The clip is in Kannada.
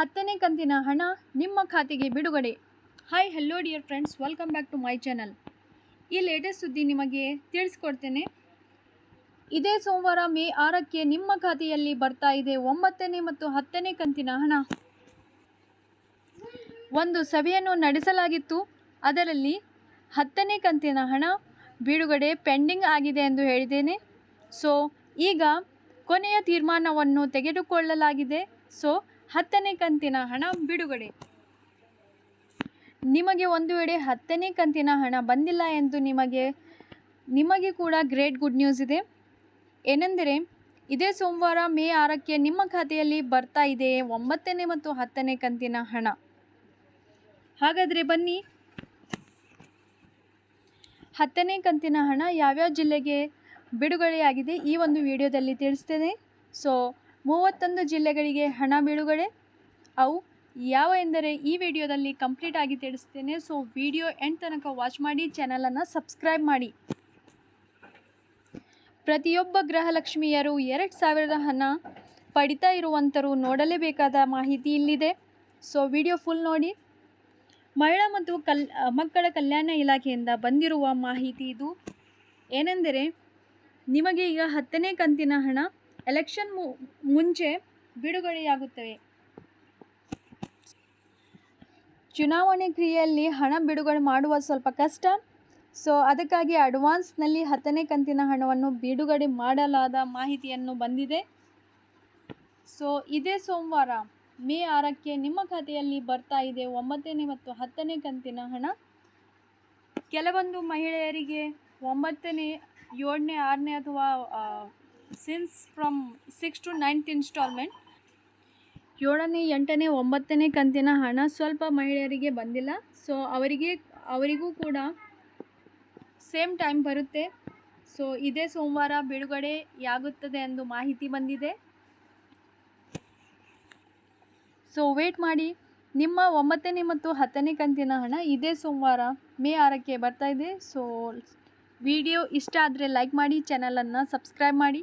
ಹತ್ತನೇ ಕಂತಿನ ಹಣ ನಿಮ್ಮ ಖಾತೆಗೆ ಬಿಡುಗಡೆ. Hi hello dear friends welcome back to my channel ಈ ಲೇಟೆಸ್ಟ್ ಸುದ್ದಿ ನಿಮಗೆ ತಿಳಿಸ್ಕೊಡ್ತೇನೆ. ಇದೇ ಸೋಮವಾರ ಮೇ ಆರಕ್ಕೆ ನಿಮ್ಮ ಖಾತೆಯಲ್ಲಿ ಬರ್ತಾ ಇದೆ ಒಂಬತ್ತನೇ ಮತ್ತು ಹತ್ತನೇ ಕಂತಿನ ಹಣ. ಒಂದು ಸಭೆಯನ್ನು ನಡೆಸಲಾಗಿತ್ತು. ಅದರಲ್ಲಿ ಹತ್ತನೇ ಕಂತಿನ ಹಣ ಬಿಡುಗಡೆ ಪೆಂಡಿಂಗ್ ಆಗಿದೆ ಎಂದು ಹೇಳಿದ್ದೇನೆ. ಸೊ ಈಗ ಕೊನೆಯ ತೀರ್ಮಾನವನ್ನು ತೆಗೆದುಕೊಳ್ಳಲಾಗಿದೆ. ಸೊ ಹತ್ತನೇ ಕಂತಿನ ಹಣ ಬಿಡುಗಡೆ. ನಿಮಗೆ ಒಂದು ವೇಳೆ ಹತ್ತನೇ ಕಂತಿನ ಹಣ ಬಂದಿಲ್ಲ ಎಂದು ನಿಮಗೆ ನಿಮಗೆ ಕೂಡ ಗ್ರೇಟ್ ಗುಡ್ ನ್ಯೂಸ್ ಇದೆ. ಏನೆಂದರೆ, ಇದೇ ಸೋಮವಾರ ಮೇ ಆರಕ್ಕೆ ನಿಮ್ಮ ಖಾತೆಯಲ್ಲಿ ಬರ್ತಾ ಇದೆ ಒಂಬತ್ತನೇ ಮತ್ತು ಹತ್ತನೇ ಕಂತಿನ ಹಣ. ಹಾಗಾದರೆ ಬನ್ನಿ. ಹತ್ತನೇ ಕಂತಿನ ಹಣ ಯಾವ್ಯಾವ ಜಿಲ್ಲೆಗೆ ಬಿಡುಗಡೆಯಾಗಿದೆ ಈ ಒಂದು ವಿಡಿಯೋದಲ್ಲಿ ತಿಳಿಸ್ತೇನೆ. ಸೊ ಮೂವತ್ತೊಂದು ಜಿಲ್ಲೆಗಳಿಗೆ ಹಣ ಬಿಡುಗಡೆ. ಅವು ಯಾವ ಎಂದರೆ ಈ ವಿಡಿಯೋದಲ್ಲಿ ಕಂಪ್ಲೀಟ್ ಆಗಿ ತಿಳಿಸ್ತೇನೆ. ಸೊ, ವಿಡಿಯೋ ಎಂಡ್ ತನಕ ವಾಚ್ ಮಾಡಿ, ಚಾನಲನ್ನು ಸಬ್ಸ್ಕ್ರೈಬ್ ಮಾಡಿ. ಪ್ರತಿಯೊಬ್ಬ ಗೃಹಲಕ್ಷ್ಮಿಯರು ಎರಡು ಸಾವಿರದ ಹಣ ಪಡಿತಾ ಇರುವಂಥರು ನೋಡಲೇಬೇಕಾದ ಮಾಹಿತಿ ಇಲ್ಲಿದೆ. ಸೊ, ವಿಡಿಯೋ ಫುಲ್ ನೋಡಿ. ಮಹಿಳಾ ಮತ್ತು ಕಲ್, ಮಕ್ಕಳ ಕಲ್ಯಾಣ ಇಲಾಖೆಯಿಂದ ಬಂದಿರುವ ಮಾಹಿತಿ ಇದು. ಏನೆಂದರೆ, ನಿಮಗೆ ಈಗ ಹತ್ತನೇ ಕಂತಿನ ಹಣ ಎಲೆಕ್ಷನ್ ಮುಂಚೆ ಬಿಡುಗಡೆಯಾಗುತ್ತವೆ. ಚುನಾವಣೆ ಕ್ರಿಯೆಯಲ್ಲಿ ಹಣ ಬಿಡುಗಡೆ ಮಾಡುವ ಸ್ವಲ್ಪ ಕಷ್ಟ. ಸೊ ಅದಕ್ಕಾಗಿ ಅಡ್ವಾನ್ಸ್ನಲ್ಲಿ ಹತ್ತನೇ ಕಂತಿನ ಹಣವನ್ನು ಬಿಡುಗಡೆ ಮಾಡಲಾದ ಮಾಹಿತಿಯನ್ನು ಬಂದಿದೆ. ಸೊ ಇದೇ ಸೋಮವಾರ ಮೇ ಆರಕ್ಕೆ ನಿಮ್ಮ ಖಾತೆಯಲ್ಲಿ ಬರ್ತಾ ಇದೆ ಒಂಬತ್ತನೇ ಮತ್ತು ಹತ್ತನೇ ಕಂತಿನ ಹಣ. ಕೆಲವೊಂದು ಮಹಿಳೆಯರಿಗೆ ಒಂಬತ್ತನೇ, ಏಳನೇ, ಆರನೇ ಅಥವಾ since from six to ninth instalment ಏಳನೇ, ಎಂಟನೇ, ಒಂಬತ್ತನೇ ಕಂತಿನ ಹಣ ಸ್ವಲ್ಪ ಮಹಿಳೆಯರಿಗೆ ಬಂದಿಲ್ಲ. ಸೊ ಅವರಿಗೆ, ಅವರಿಗೂ ಕೂಡ ಸೇಮ್ ಟೈಮ್ ಬರುತ್ತೆ. ಸೊ ಇದೇ ಸೋಮವಾರ ಬಿಡುಗಡೆಯಾಗುತ್ತದೆ ಎಂದು ಮಾಹಿತಿ ಬಂದಿದೆ. ಸೊ ವೇಟ್ ಮಾಡಿ. ನಿಮ್ಮ ಒಂಬತ್ತನೇ ಮತ್ತು ಹತ್ತನೇ ಕಂತಿನ ಹಣ ಇದೇ ಸೋಮವಾರ, ಮೇ ಆರಕ್ಕೆ ಬರ್ತಾ ಇದೆ. ಸೊ ವಿಡಿಯೋ ಇಷ್ಟ ಆದರೆ ಲೈಕ್ ಮಾಡಿ ಚಾನಲನ್ನು ಸಬ್ಸ್ಕ್ರೈಬ್ ಮಾಡಿ.